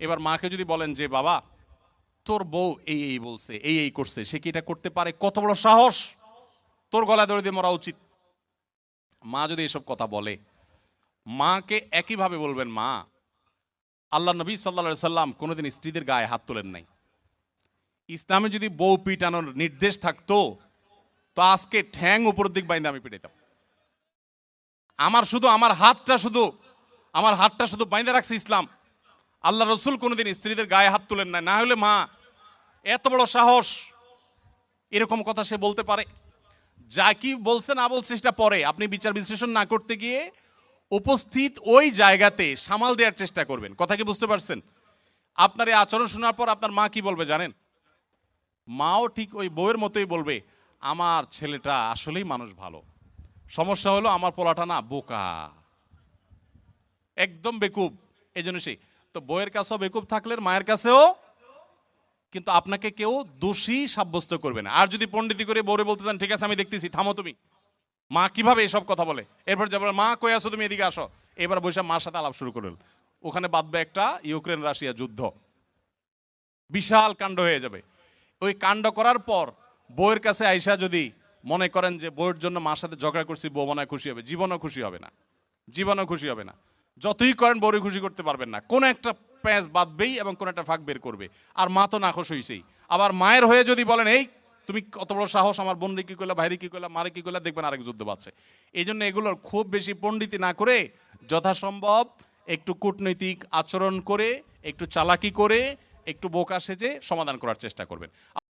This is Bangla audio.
এবার মাকে যদি বলেন যে, বাবা, তোর বউ এই এই বলছে, এই এই করছে, সে কি এটা করতে পারে? কত বড় সাহস! তোর গলায় দড়ি দিয়ে মরা উচিত। মা যদি এসব কথা বলে, মাকে একইভাবে বলবেন, মা, আল্লাহ নবী সাল্লা সাল্লাম কোনোদিন স্ত্রীদের গায়ে হাত তোলেন নাই। ইসলামে যদি বউ পিটানোর নির্দেশ থাকতো, তো আজকে ঠ্যাং উপর দিক বাইন্দে আমি পিটাইতাম। আমার শুধু, আমার হাতটা শুধু, আমার হাতটা শুধু বাইন্দে রাখছে ইসলাম। আল্লাহ রসুল কোনোদিন স্ত্রীদের গায়ে হাত তুলেন না। না হলে মা, এত বড় সাহস। এরকম কথা সে বলতে পারে। যা কি বলছে না বলছে সেটা পরে। আপনি বিচার বিশ্লেষণ না করতে গিয়ে উপস্থিত ওই জায়গাতে সামাল দেওয়ার চেষ্টা করবেন। কথা কি বুঝতে পারছেন? আপনার এই আচরণ শোনার পর আপনার মা কি বলবে জানেন? মাও ঠিক ওই বউয়ের মতোই বলবে, আমার ছেলেটা আসলেই মানুষ ভালো। সমস্যা হলো আমার পোলাটা না বোকা। একদম বেকুব। এই জন্য সেই তো বইয়ের কাছেও বেকুব থাকলে মায়ের কাছেও, কিন্তু আপনাকে কেউ দোষী সাব্যস্ত করবে না। আর যদি পণ্ডিতি করে বউরে বলতে চান, ঠিক আছে, আমি দেখতেছি, থামো তুমি। মা কীভাবে এসব কথা বলে? এরপর যাবার মা, কই আসো তুমি? এদিকে আসো। এবার বৈশা মার সাথে আলাপ শুরু করলেন। ওখানে বাঁধবে একটা ইউক্রেন রাশিয়া যুদ্ধ। বিশাল কাণ্ড হয়ে যাবে। ওই কাণ্ড করার পর বউয়ের কাছে আইসা যদি মনে করেন যে বউয়ের জন্য মার সাথে ঝগড়া করছি, বউ মনে খুশি হবে। জীবনও খুশি হবে না। জীবনও খুশি হবে না। যতই করেন, বউরে খুশি করতে পারবেন না। কোন একটা প্যাঁচ বাঁধবেই এবং কোন একটা ফাঁক বের করবে। আর মা তো নাখোশ হইছেই। আবার মায়ের হয়ে যদি বলেন, এই, তুমি কত বড় সাহস, আমার বোনরে কি করলা ভাইরে কি করলা মারে কি করলা দেখবেন আরেক যুদ্ধ পাচ্ছে এই জন্য এগুলোর খুব বেশি পণ্ডিতি না করে যথাসম্ভব একটু কূটনৈতিক আচরণ করে, একটু চালাকি করে, একটু বোকা সেজে সমাধান করার চেষ্টা করবেন।